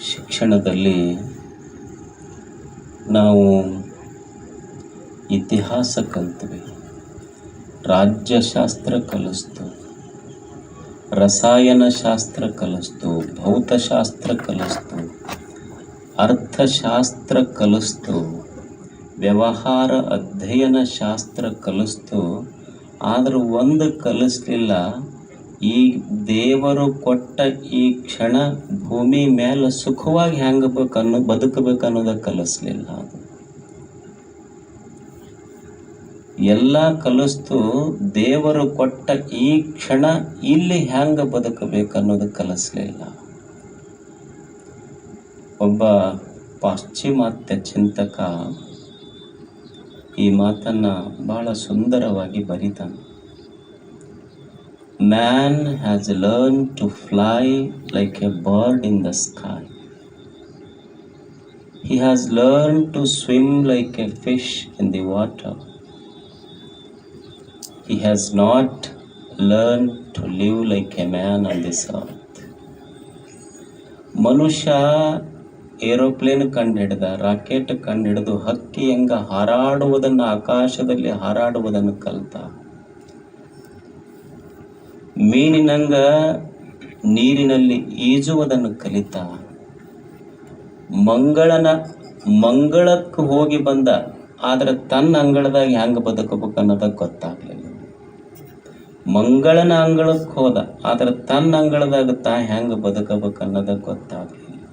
ಶಿಕ್ಷಣದಲ್ಲಿ ನಾವು ಇತಿಹಾಸ ಕಲ್ತ್ವಿ, ರಾಜ್ಯಶಾಸ್ತ್ರ ಕಲಿಸ್ತು, ರಸಾಯನಶಾಸ್ತ್ರ ಕಲಿಸ್ತು, ಭೌತಶಾಸ್ತ್ರ ಕಲಿಸ್ತು, ಅರ್ಥಶಾಸ್ತ್ರ ಕಲಿಸ್ತು, ವ್ಯವಹಾರ ಅಧ್ಯಯನ ಶಾಸ್ತ್ರ ಕಲಿಸ್ತು, ಆದ್ರೆ ಒಂದು ಕಲಿಸ್ಲಿಲ್ಲ ಈ ದೇವರು ಕೊಟ್ಟ ಈ ಕ್ಷಣ ಭೂಮಿ ಮೇಲೆ ಸುಖವಾಗಿ ಹೆಂಗಬೇಕು ಅನ್ನೋ, ಬದುಕಬೇಕು ಅನ್ನೋದ ಕಲಿಸ್ಲಿಲ್ಲ ಎಲ್ಲ ಕಲಿಸ್ತು ದೇವರು ಕೊಟ್ಟ ಈ ಕ್ಷಣ ಇಲ್ಲಿ ಹೆಂಗ ಬದುಕಬೇಕು ಅನ್ನೋದು ಕಲಿಸ್ಲಿಲ್ಲ. ಒಬ್ಬ ಪಾಶ್ಚಿಮಾತ್ಯ ಚಿಂತಕ ಈ ಮಾತನ್ನ ಬಹಳ ಸುಂದರವಾಗಿ ಬರೀತಾನೆ. Man has learn to fly like a bird in the sky He has learn to swim like a fish in the water he has not learned to live like a man on this earth. ಮನುಷ್ಯ aeroplane ಕಂಡು ಹಿಡಿದ rocket ಕಂಡು ಹಿಡಿದು ಹಕ್ಕಿ ಹೆಂಗ ಹಾರಾಡುವುದನ್ನು, ಆಕಾಶದಲ್ಲಿ ಹಾರಾಡುವುದನ್ನು ಕಲ್ತ. ಮೀನಿನಂಗ ನೀರಿನಲ್ಲಿ ಈಜುವುದನ್ನು ಕಲಿತ ಮಂಗಳನ ಮಂಗಳಕ್ಕೆ ಹೋಗಿ ಬಂದ, ಆದ್ರೆ ತನ್ನ ಅಂಗಳದಾಗ ಹೆಂಗೆ ಬದುಕಬೇಕು ಅನ್ನೋದ ಗೊತ್ತಾಗಲಿಲ್ಲ. ಮಂಗಳನ ಅಂಗಳಕ್ಕೆ ಹೋದ, ಆದ್ರೆ ತನ್ನ ಅಂಗಳದಾಗ ತಾ ಹೆಂಗೆ ಬದುಕಬೇಕು ಅನ್ನೋದ ಗೊತ್ತಾಗಲಿಲ್ಲ.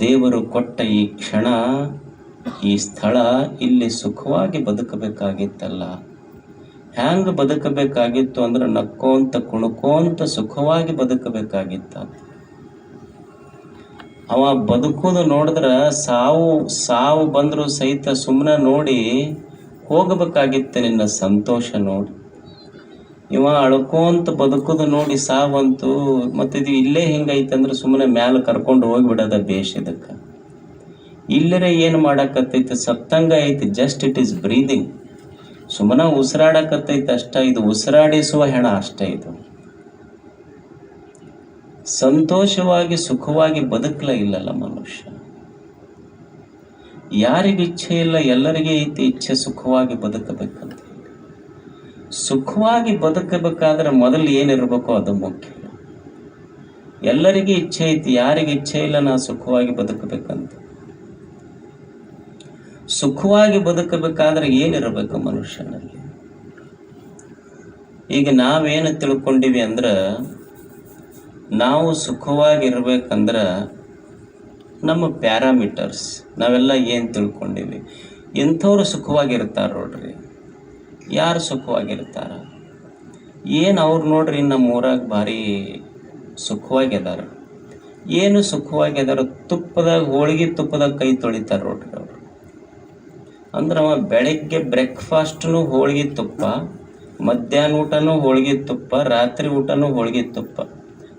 ದೇವರು ಕೊಟ್ಟ ಈ ಕ್ಷಣ, ಈ ಸ್ಥಳ ಇಲ್ಲಿ ಸುಖವಾಗಿ ಬದುಕಬೇಕಾಗಿತ್ತಲ್ಲ. ಹ್ಯಾಂಗ ಬದುಕಬೇಕಾಗಿತ್ತು ಅಂದ್ರೆ ನಕ್ಕೋಂತ ಕುಣ್ಕೋಂತ ಸುಖವಾಗಿ ಬದುಕಬೇಕಾಗಿತ್ತ. ಅವ ಬದುಕೋದು ನೋಡಿದ್ರೆ ಸಾವು ಸಾವು ಬಂದರೂ ಸಹಿತ ಸುಮ್ಮನೆ ನೋಡಿ ಹೋಗಬೇಕಾಗಿತ್ತು ನಿನ್ನ ಸಂತೋಷ ನೋಡಿ. ಇವ ಅಳ್ಕೋಂತ ಬದುಕೋದು ನೋಡಿ ಸಾವಂತು ಮತ್ತು ಇದು ಇಲ್ಲೇ ಹಿಂಗೈತೆ ಅಂದ್ರೆ ಸುಮ್ಮನೆ ಮ್ಯಾಲೆ ಕರ್ಕೊಂಡು ಹೋಗ್ಬಿಡೋದ ಬೇಷ್ ಇದಕ್ಕೆ. ಇಲ್ಲರೆ ಏನು ಮಾಡಕತ್ತೈತೆ? ಸತ್ತಂಗ ಐತಿ ಜಸ್ಟ್ ಇಟ್ ಈಸ್ ಬ್ರೀದಿಂಗ್ ಸುಮ್ಮನೆ ಉಸಿರಾಡಕತ್ತೈತೆ ಅಷ್ಟ, ಇದು ಉಸಿರಾಡಿಸುವ ಹೆಣ ಅಷ್ಟೇ ಇದು. ಸಂತೋಷವಾಗಿ, ಸುಖವಾಗಿ ಬದುಕಲ ಇಲ್ಲಲ್ಲ ಮನುಷ್ಯ. ಯಾರಿಗೆ ಇಚ್ಛೆ ಇಲ್ಲ, ಎಲ್ಲರಿಗೆ ಐತಿ ಇಚ್ಛೆ ಸುಖವಾಗಿ ಬದುಕಬೇಕಂತ. ಸುಖವಾಗಿ ಬದುಕಬೇಕಾದ್ರೆ ಮೊದಲು ಏನಿರಬೇಕೋ ಅದು ಮುಖ್ಯ. ಎಲ್ಲರಿಗೆ ಇಚ್ಛೆ ಐತಿ, ಯಾರಿಗೆ ಇಚ್ಛೆ ಇಲ್ಲ ನಾ ಸುಖವಾಗಿ ಬದುಕಬೇಕಂತ. ಸುಖವಾಗಿ ಬದುಕಬೇಕಾದ್ರೆ ಏನಿರಬೇಕು ಮನುಷ್ಯನಲ್ಲಿ? ಈಗ ನಾವೇನು ತಿಳ್ಕೊಂಡಿವಿ ಅಂದ್ರೆ, ನಾವು ಸುಖವಾಗಿರ್ಬೇಕಂದ್ರ ನಮ್ಮ ಪ್ಯಾರಾಮೀಟರ್ಸ್, ನಾವೆಲ್ಲ ಏನು ತಿಳ್ಕೊಂಡಿವಿ? ಎಂಥವ್ರು ಸುಖವಾಗಿರ್ತಾರೆ ನೋಡ್ರಿ. ಯಾರು ಸುಖವಾಗಿರ್ತಾರ? ಏನು ಅವ್ರು ನೋಡ್ರಿ ನಮ್ಮ ಊರಾಗ ಭಾರಿ ಸುಖವಾಗಿದಾರ. ಏನು ಸುಖವಾಗಿದಾರ? ತುಪ್ಪದಾಗ, ಹೋಳಿಗೆ ತುಪ್ಪದಾಗ ಕೈ ತೊಳಿತಾರ ನೋಡ್ರಿ ಅವರು. ಅಂದ್ರೆ ಅವ ಬೆಳಗ್ಗೆ ಬ್ರೇಕ್ಫಾಸ್ಟ್ನು ಹೋಳಿಗೆ ತುಪ್ಪ, ಮಧ್ಯಾಹ್ನ ಊಟನೂ ಹೋಳಿಗೆ ತುಪ್ಪ, ರಾತ್ರಿ ಊಟನೂ ಹೋಳಿಗೆ ತುಪ್ಪ.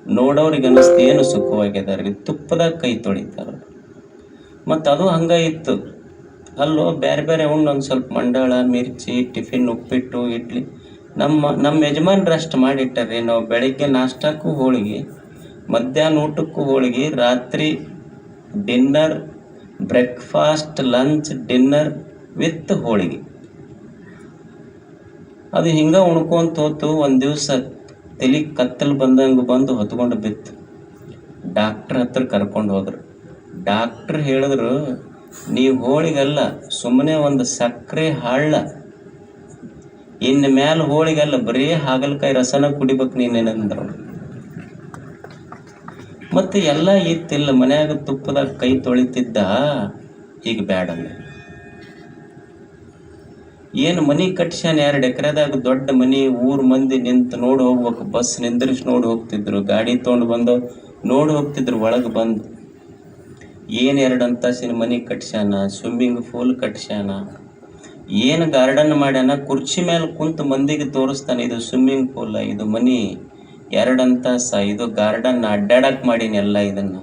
ನೋಡೋರಿಗೆ ಅನ್ನಿಸ್ತು ಏನು ಸುಖವಾಗಿದಾರೆ ತುಪ್ಪದಾಗ ಕೈ ತೊಳಿತಾರ ಮತ್ತು ಅದು ಹಂಗ ಇತ್ತು. ಅಲ್ಲೋ ಬೇರೆ ಬೇರೆ ಉಣ್ಣು ಒಂದು ಸ್ವಲ್ಪ ಮಂಡಾಳ, ಮಿರ್ಚಿ, ಟಿಫಿನ್, ಉಪ್ಪಿಟ್ಟು, ಇಡ್ಲಿ. ನಮ್ಮ ನಮ್ಮ ಯಜಮಾನ್ರು ಅಷ್ಟು ಮಾಡಿಟ್ಟಾರೆ. ನಾವು ಬೆಳಿಗ್ಗೆ ನಾಷ್ಟಕ್ಕೂ ಹೋಳಿಗೆ, ಮಧ್ಯಾಹ್ನ ಊಟಕ್ಕೂ ಹೋಳಿಗೆ, ರಾತ್ರಿ dinner, breakfast, lunch, dinner with holige. ಅದು ಹಿಂಗೆ ಉಣ್ಕೊಂತ ಹೋತು ಒಂದು ದಿವಸ ತಲೆ ಕತ್ತಲು ಬಂದಂಗೆ ಬಂದು ಹೊತ್ಕೊಂಡು ಬಿತ್ತು. ಡಾಕ್ಟ್ರ್ ಹತ್ರ ಕರ್ಕೊಂಡು ಹೋದ್ರು. ಡಾಕ್ಟ್ರ್ ಹೇಳಿದ್ರು ನೀವು ಹೋಳಿಗಲ್ಲ ಸುಮ್ಮನೆ ಒಂದು ಸಕ್ಕರೆ ಹಳ್ಳ. ಇನ್ನು ಮ್ಯಾಲ ಹೋಳಿಗಲ್ಲ, ಬರೀ ಹಾಗಲಕಾಯಿ ರಸನ ಕುಡಿಬೇಕು ನೀನೇನಂದ್ರು ಮತ್ತೆ ಎಲ್ಲ ಇತ್ತಿಲ್ಲ, ಮನ್ಯಾಗ ತುಪ್ಪದಾಗ ಕೈ ತೊಳಿತಿದ್ದ, ಈಗ ಬ್ಯಾಡ ಅಂದ ಏನು ಮನಿ ಕಟ್ಸ್ಯಾನ ಎರಡು ಎಕರೆದಾಗ ದೊಡ್ಡ ಮನಿ, ಊರ್ ಮಂದಿ ನಿಂತು ನೋಡಿ ಹೋಗ್ಬೇಕು. ಬಸ್ ನಿಂದ್ರಿಸಿ ನೋಡಿ ಹೋಗ್ತಿದ್ರು, ಗಾಡಿ ತೊಗೊಂಡು ಬಂದು ನೋಡಿ ಹೋಗ್ತಿದ್ರು, ಒಳಗೆ ಬಂದು. ಏನು ಎರಡು ಅಂತಸಿನ ಮನಿ ಕಟ್ಸ್ಯಾನ ಸ್ವಿಮ್ಮಿಂಗ್ ಫೂಲ್ ಕಟ್ಸ್ಯಾನ. ಏನು ಗಾರ್ಡನ್ ಮಾಡ್ಯಾನ, ಕುರ್ಚಿ ಮೇಲೆ ಕುಂತು ಮಂದಿಗೆ ತೋರಿಸ್ತಾನೆ, ಇದು ಸ್ವಿಮ್ಮಿಂಗ್ ಫೂಲ್ ಇದು ಮನಿ. ಎರಡು ಅಂತಾಸ ಇದು ಗಾರ್ಡನ್ ಅಡ್ಡಾಡಕ್ಕೆ ಮಾಡೀನಿ ಎಲ್ಲ ಇದನ್ನ.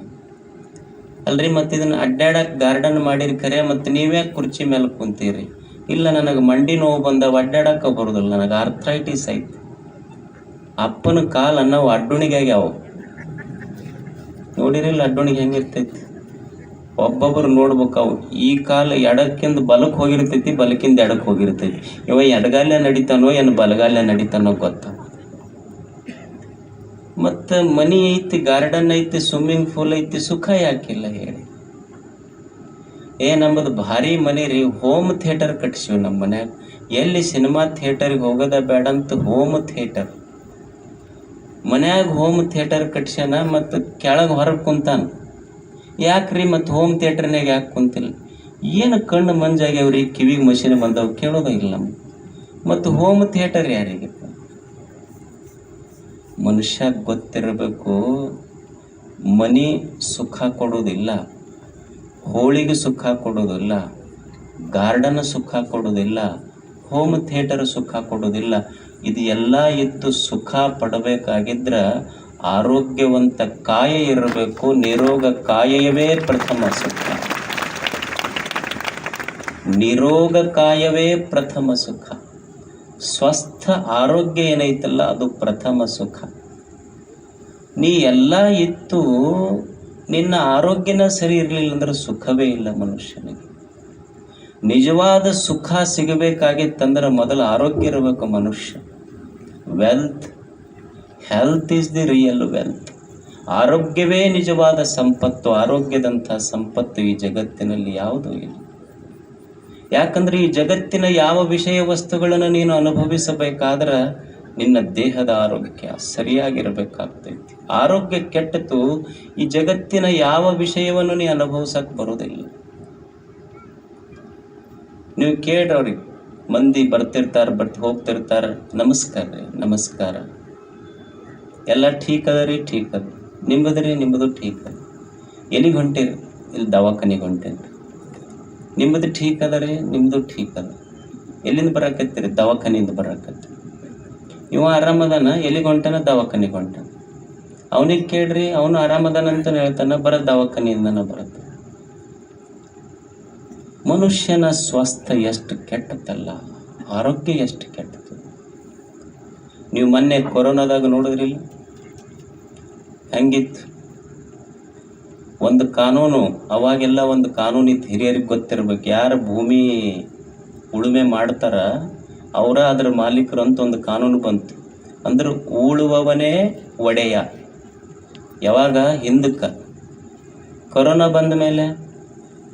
ಅಲ್ರಿ ಮತ್ತು ಇದನ್ನು ಅಡ್ಡಾಡಕ್ಕೆ ಗಾರ್ಡನ್ ಮಾಡಿರಿ ಖರೆ ಮತ್ತು ನೀವೇ ಕುರ್ಚಿ ಮೇಲೆ ಕುಂತೀರಿ? ಇಲ್ಲ, ನನಗೆ ಮಂಡಿ ನೋವು ಬಂದವ ಅಡ್ಡಾಡಕ್ಕೆ ಬರೋದಿಲ್ಲ. ನನಗೆ ಆರ್ಥ್ರೈಟಿಸ್ ಐತಿ ಅಪ್ಪನ ಕಾಲು ಅನ್ನವು ಅಡ್ಡುಣಿಗೆ ಆಗ್ಯಾವ. ನೋಡಿರಿಲ್ಲ, ಅಡ್ಡೋಣಿಗೆ ಹೆಂಗಿರ್ತೈತಿ? ಒಬ್ಬೊಬ್ರು ನೋಡ್ಬೇಕು ಅವು. ಈ ಕಾಲ ಎಡಕ್ಕಿಂದ ಬಲಕ್ಕೆ ಹೋಗಿರ್ತೈತಿ, ಬಲಕ್ಕಿಂದ ಎಡಕ್ಕೆ ಹೋಗಿರ್ತೈತಿ. ಇವ ಎಡಗಾಲ್ಯ ನಡಿತಾನೋ, ಏನು ಬಲಗಾಲ್ಯ ನಡಿತಾನೋ ಗೊತ್ತ. ಮತ್ತು ಮನಿ ಐತಿ ಗಾರ್ಡನ್ ಐತಿ ಸ್ವಿಮ್ಮಿಂಗ್ ಪೂಲ್ ಐತಿ, ಸುಖ ಯಾಕಿಲ್ಲ ಹೇಳಿ. ಏ ನಮ್ಮದು ಭಾರಿ ಮನೆ ರೀ ಹೋಮ್ ಥಿಯೇಟರ್ ಕಟ್ಸೀವಿ ನಮ್ಮ ಮನ್ಯಾಗ. ಎಲ್ಲಿ ಸಿನಿಮಾ ಥಿಯೇಟರ್ಗೆ ಹೋಗೋದ ಬೇಡ ಅಂತ ಹೋಮ್ ಥಿಯೇಟರ್. ಮನ್ಯಾಗ ಹೋಮ್ ಥಿಯೇಟರ್ ಕಟ್ಸ್ಯಾನ ಮತ್ತು ಕೆಳಗೆ ಹೊರಗೆ ಕುಂತಾನ. ಯಾಕ್ರಿ ಮತ್ತು ಹೋಮ್ ಥಿಯೇಟರ್ನಾಗ ಯಾಕೆ ಕುಂತಿಲ್ಲ? ಏನು ಕಣ್ಣು ಮಂಜಾಗ್ಯಾವ್ರಿ ಕಿವಿಗೆ ಮಷಿನ್ ಬಂದವು ಕೇಳೋದಾಗಿಲ್ಲ ನಮ್ಗೆ. ಮತ್ತು ಹೋಮ್ ಥಿಯೇಟರ್ ಯಾರಿಗೆ? ಮನುಷ್ಯ ಗೊತ್ತಿರಬೇಕು, ಮನಿ ಸುಖ ಕೊಡೋದಿಲ್ಲ ಹೋಳಿಗೆ ಸುಖ ಕೊಡೋದಿಲ್ಲ ಗಾರ್ಡನ್ ಸುಖ ಕೊಡೋದಿಲ್ಲ ಹೋಮ್ ಥಿಯೇಟರ್ ಸುಖ ಕೊಡೋದಿಲ್ಲ ಇದು ಎಲ್ಲ ಇದ್ದು ಸುಖ ಪಡಬೇಕಾಗಿದ್ರ ಆರೋಗ್ಯವಂತ ಕಾಯ ಇರಬೇಕು, ನಿರೋಗ ಕಾಯವೇ ಪ್ರಥಮ ಸುಖ. ನಿರೋಗ ಕಾಯವೇ ಪ್ರಥಮ ಸುಖ. ಸ್ವಸ್ಥ ಆರೋಗ್ಯ ಏನೈತಲ್ಲ ಅದು ಪ್ರಥಮ ಸುಖ. ನೀ ಎಲ್ಲ ಇತ್ತು ನಿನ್ನ ಆರೋಗ್ಯನ ಸರಿ ಇರಲಿಲ್ಲ ಅಂದ್ರೆ ಸುಖವೇ ಇಲ್ಲ ಮನುಷ್ಯನಿಗೆ. ನಿಜವಾದ ಸುಖ ಸಿಗಬೇಕಾಗಿತ್ತಂದ್ರೆ ಮೊದಲು ಆರೋಗ್ಯ ಇರಬೇಕು ಮನುಷ್ಯ. Wealth health is the real wealth ಆರೋಗ್ಯವೇ ನಿಜವಾದ ಸಂಪತ್ತು, ಆರೋಗ್ಯದಂಥ ಸಂಪತ್ತು ಈ ಜಗತ್ತಿನಲ್ಲಿ ಯಾವುದೂ ಇಲ್ಲ. ಯಾಕಂದ್ರೆ ಈ ಜಗತ್ತಿನ ಯಾವ ವಿಷಯ ವಸ್ತುಗಳನ್ನು ನೀನು ಅನುಭವಿಸಬೇಕಾದ್ರೆ ನಿನ್ನ ದೇಹದ ಆರೋಗ್ಯ ಸರಿಯಾಗಿರಬೇಕಾಗ್ತೈತಿ. ಆರೋಗ್ಯ ಕೆಟ್ಟತು ಈ ಜಗತ್ತಿನ ಯಾವ ವಿಷಯವನ್ನು ನೀ ಅನುಭವಿಸಕ್ ಬರೋದಿಲ್ಲ. ನೀವು ಕೇಳ್ರವ್ರಿ, ಮಂದಿ ಬರ್ತಿರ್ತಾರ, ಬರ್ತ ಹೋಗ್ತಿರ್ತಾರ, ನಮಸ್ಕಾರ ರೀ, ನಮಸ್ಕಾರ. ಎಲ್ಲ ಠೀಕ್ ಅದ ರೀ ಠೀಕ್ ಅದ ನಿಮ್ಮದ್ರಿ ನಿಮ್ಮದು ಠೀಕ್ ಅದ ಎಲ್ಲಿಗೆ ಹೊಂಟಿರಿ? ಇಲ್ಲಿ ದವಾಖಾನಿಗೆ ಹೊಂಟೇನ್ರಿ ನಿಮ್ಮದು ಠೀಕ್ ಅದ ರೀ ನಿಮ್ಮದು ಠೀಕ್ ಅದ ಎಲ್ಲಿಂದ ಬರಾಕತ್ತೀರಿ? ದವಾಖಾನಿಯಿಂದ ಬರಾಕತ್ತಿ ಇವ ಆರಾಮದಾನ? ಎಲ್ಲಿಗೆ ಹೊಂಟಾನ? ದವಾಖಾನಿಗೆ ಹೊಂಟಾನ ಅವನಿಗೆ ಕೇಳ್ರಿ, ಅವನು ಆರಾಮದಾನ ಅಂತ ಹೇಳ್ತಾನ ಬರ ದವಾಖಾನಿಯಿಂದನ ಬರುತ್ತೆ ಮನುಷ್ಯನ ಸ್ವಾಸ್ಥ್ಯ ಎಷ್ಟು ಕೆಟ್ಟದಲ್ಲ ಆರೋಗ್ಯ ಎಷ್ಟು ಕೆಟ್ಟದ್ದು. ನೀವು ಮೊನ್ನೆ ಕೊರೋನಾದಾಗ ನೋಡಿದ್ರಿಲ್ಲ? ಹೆಂಗಿತ್ತು? ಒಂದು ಕಾನೂನು, ಅವಾಗೆಲ್ಲ ಒಂದು ಕಾನೂನು ಇತ್ತು ಹಿರಿಯರಿಗೆ ಗೊತ್ತಿರ್ಬೇಕು, ಯಾರು ಭೂಮಿ ಉಳುಮೆ ಮಾಡ್ತಾರ ಅವರ ಅದರ ಮಾಲೀಕರು ಅಂತ ಒಂದು ಕಾನೂನು ಬಂತು. ಅಂದ್ರೆ ಉಳುವವನೇ ಒಡೆಯ. ಯಾವಾಗ? ಹಿಂದಕ್ಕೆ. ಕೊರೋನಾ ಬಂದ ಮೇಲೆ.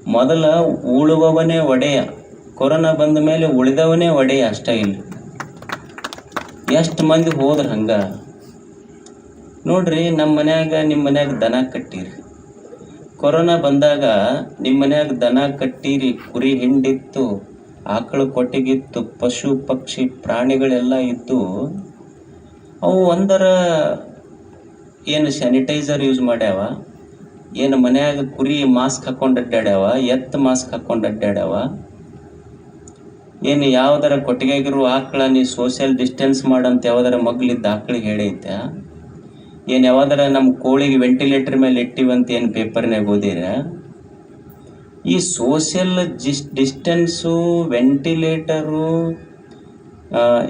ಮೊದಲ ಉಳುವವನೇ ಒಡೆಯ. ಕೊರೋನಾ ಬಂದ ಮೇಲೆ ಉಳಿದವನೇ ಒಡೆಯ ಅಷ್ಟೇ ಇಲ್ಲ. ಎಷ್ಟು ಮಂದಿ ಹೋದ್ರೆ ಹಂಗ? ನೋಡ್ರಿ ನಮ್ಮ ಮನ್ಯಾಗ ನಿಮ್ಮ ಮನ್ಯಾಗ ದನ ಕಟ್ಟೀರಿ. ಕೊರೋನಾ ಬಂದಾಗ ನಿಮ್ಮ ಮನ್ಯಾಗ ದನ ಕಟ್ಟೀರಿ, ಕುರಿ ಹಿಂಡಿತ್ತು. ಆಕಳು ಕೊಟ್ಟಿಗಿತ್ತು, ಪಶು, ಪಕ್ಷಿ, ಪ್ರಾಣಿಗಳೆಲ್ಲ ಇದ್ದು, ಅವು ಒಂದರ ಏನು ಸ್ಯಾನಿಟೈಸರ್ ಯೂಸ್ ಮಾಡ್ಯಾವ, ಏನು ಮನ್ಯಾಗ ಕುರಿ ಮಾಸ್ಕ್ ಹಾಕೊಂಡು ಅಡ್ಡಾಡ್ಯಾವ ಎತ್ತು ಮಾಸ್ಕ್ ಹಾಕೊಂಡು ಅಡ್ಡಾಡ್ಯಾವ ಏನು ಯಾವ್ದಾರ ಕೊಟ್ಟಿಗೆಗಿರೋ ಆಕಳ ನೀ ಸೋಷಿಯಲ್ ಡಿಸ್ಟೆನ್ಸ್ ಮಾಡಂತ ಯಾವ್ದಾರ ಮಗ್ಲಿದ್ದ ಆಕಳಿಗೆ ಹೇಳೈತೆ ಏನು ಯಾವ್ದಾರ ನಮ್ಮ ಕೋಳಿಗೆ ವೆಂಟಿಲೇಟರ್ ಮೇಲೆ ಇಟ್ಟಿವಂತ ಏನು ಪೇಪರ್ನಾಗ ಓದಿರ ಈ ಸೋಷಿಯಲ್ ಜಿಸ್ ಡಿಸ್ಟೆನ್ಸು ವೆಂಟಿಲೇಟರು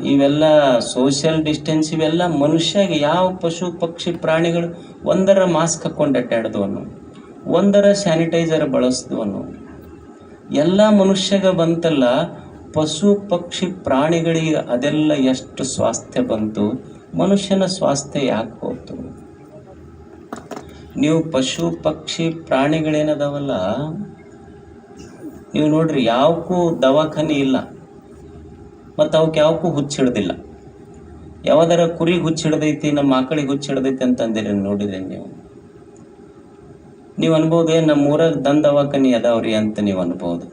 ಇವೆಲ್ಲ ಸೋಷಿಯಲ್ ಡಿಸ್ಟೆನ್ಸ್ ಇವೆಲ್ಲ ಮನುಷ್ಯಗೆ ಯಾವ ಪಶು, ಪಕ್ಷಿ, ಪ್ರಾಣಿಗಳು ಒಂದರ ಮಾಸ್ಕ್ ಹಾಕೊಂಡು ಅಡ್ಡಾಡಿದವನು, ಒಂದರ ಸ್ಯಾನಿಟೈಸರ್ ಬಳಸಿದವನು. ಎಲ್ಲ ಮನುಷ್ಯಗ ಬಂತಲ್ಲ, ಪಶು, ಪಕ್ಷಿ, ಪ್ರಾಣಿಗಳಿಗೆ ಅದೆಲ್ಲ ಎಷ್ಟು ಸ್ವಾಸ್ಥ್ಯ ಬಂತು, ಮನುಷ್ಯನ ಸ್ವಾಸ್ಥ್ಯ ಯಾಕೆ ಹೋಯ್ತು ನೀವು ಪಶು, ಪಕ್ಷಿ, ಪ್ರಾಣಿಗಳೇನದಾವಲ್ಲ ನೀವು ನೋಡ್ರಿ ಯಾವಕ್ಕೂ ದವಾಖಾನೆ ಇಲ್ಲ. ಮತ್ತು ಅವಕ್ಕೆ ಯಾವಕ್ಕೂ ಹುಚ್ಚಿಡ್ದಿಲ್ಲ ಯಾವ್ದಾರ ಕುರಿಗೆ ಹುಚ್ಚಿಡ್ದೈತಿ ನಮ್ಮ ಆಕಳಿಗೆ ಹುಚ್ಚಿಡ್ದೈತಿ ಅಂತಂದಿರಿ ನೋಡಿದ್ರಿ ನೀವು. ನೀವು ಅನ್ಬೋದು ನಮ್ಮ ಊರಾಗ ದನ್ ದವಾಖಾನಿ ಅದಾವ್ರಿ ಅಂತ ನೀವು ಅನ್ಬೋದು.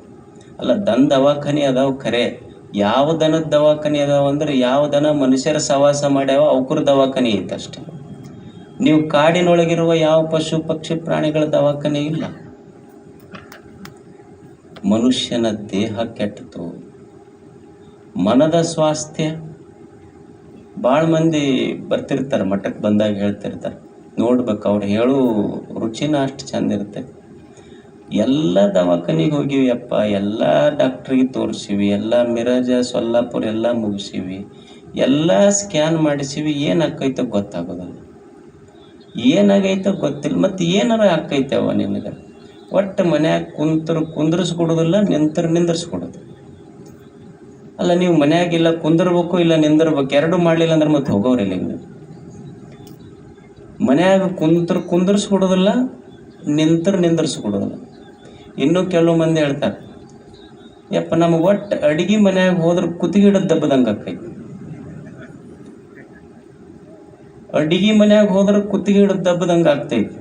ಅಲ್ಲ ದನ್ ದವಾಖಾನೆ ಅದಾವ ಖರೆ. ಯಾವ ದನದ ದವಾಖಾನೆ ಅದಾವ ಅಂದ್ರೆ ಯಾವ ದನ ಮನುಷ್ಯರ ಸವಾಸ ಮಾಡ್ಯಾವ ಅವಕ್ರ ದವಾಖಾನೆ ಐತಷ್ಟೇ. ನೀವು ಕಾಡಿನೊಳಗಿರುವ ಯಾವ ಪಶು ಪಕ್ಷಿ ಪ್ರಾಣಿಗಳ ದವಾಖಾನೆ ಇಲ್ಲ. ಮನುಷ್ಯನ ದೇಹ ಕೆಟ್ಟತು ಮನದ ಸ್ವಾಸ್ಥ್ಯ ಭಾಳ ಮಂದಿ ಬರ್ತಿರ್ತಾರೆ ಮಠಕ್ಕೆ ಬಂದಾಗ ಹೇಳ್ತಿರ್ತಾರೆ. ನೋಡ್ಬೇಕು, ಅವ್ರು ಹೇಳೋ ರುಚಿನ ಅಷ್ಟು ಚಂದ ಇರುತ್ತೆ. ಎಲ್ಲ ದವಾಖಾನಿಗೆ ಹೋಗಿವಿ ಅಪ್ಪ ಎಲ್ಲ ಡಾಕ್ಟ್ರಿಗೆ ತೋರಿಸಿವಿ, ಎಲ್ಲ ಮಿರಾಜ, ಸೊಲ್ಲಾಪುರ ಎಲ್ಲ ಮುಗಿಸಿವಿ. ಎಲ್ಲ ಸ್ಕ್ಯಾನ್ ಮಾಡಿಸಿವಿ, ಏನು ಆಕೈತೋ ಗೊತ್ತಾಗೋದಿಲ್ಲ. ಏನಾಗೈತೋ ಗೊತ್ತಿಲ್ಲ ಮತ್ತು ಏನಾರ ಆಕೈತವ ನಿನಗೆ? ಒಟ್ಟು ಮನ್ಯಾಗ ಕುಂತರು ಕುಂದ್ರಿಸ್ಕೊಡೋದಿಲ್ಲ, ನಿಂತರು ನಿಂದ್ರಿಸ್ಕೊಡೋದು. ಅಲ್ಲ, ನೀವು ಮನ್ಯಾಗ ಇಲ್ಲ ಕುಂದಿರ್ಬೇಕು, ಇಲ್ಲ ನಿಂದಿರ್ಬೇಕು, ಎರಡು ಮಾಡಲಿಲ್ಲ ಅಂದ್ರೆ ಮತ್ತೆ ಹೋಗೋರಿಲ್ಲ ನೀವು ಮನ್ಯಾಗ ಕುಂತರು ಕುಂದರ್ಸ್ಕೊಡೋದಿಲ್ಲ, ನಿಂತರು ನಿಂದರ್ಸ್ಕೊಡೋದಿಲ್ಲ. ಇನ್ನೂ ಕೆಲವು ಮಂದಿ ಹೇಳ್ತಾರೆ, ಯಪ್ಪ, ನಮಗೆ ಒಟ್ಟು ಅಡಿಗೆ ಮನ್ಯಾಗ ಹೋದ್ರೆ ಕುತ್ತಿಗೆ ಹಿಡಿದು ದಬ್ಬದಂಗೆ ಆಕೈತಿ ಅಡಿಗೆ ಮನ್ಯಾಗ ಹೋದ್ರೆ ಕುತ್ತಿಗೆ ಹಿಡಿದು ದಬ್ಬದಂಗೆ ಆಗ್ತೈತಿ.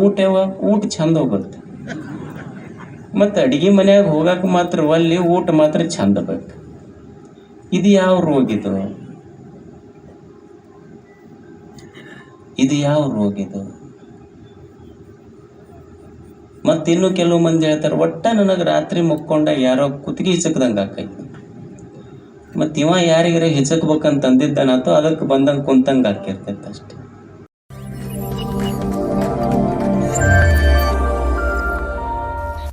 ಊಟ ಯಾವ ಊಟ ಚಂದ ಹೋಗುತ್ತೆ ಮತ್ತು ಅಡಿಗೆ ಮನೆಯಾಗ ಹೋಗಕ್ಕೆ ಮಾತ್ರ ಅಲ್ಲಿ ಊಟ ಮಾತ್ರ ಚಂದ ಬೇಕು. ಇದು ಯಾವ ರೋಗ ಇದು? ಇದು ಯಾವ ರೋಗ ಇದು? ಮತ್ತಿನ್ನು ಕೆಲವು ಮಂದಿ ಹೇಳ್ತಾರೆ, ಒಟ್ಟ ನನಗೆ ರಾತ್ರಿ ಮುಕ್ಕೊಂಡ ಯಾರೋ ಕುತ್ತಿಗೆ ಹಿಚಕ್ದಂಗೆ ಆಕೈತಿ. ಮತ್ತು ಇವ ಯಾರಿಗಾರ ಹಿಚಕ್ಬೇಕಂತ ಅದಕ್ಕೆ ಬಂದಂಗೆ ಕುಂತಂಗೆ ಆಕಿರ್ತೈತೆ ಅಷ್ಟೆ.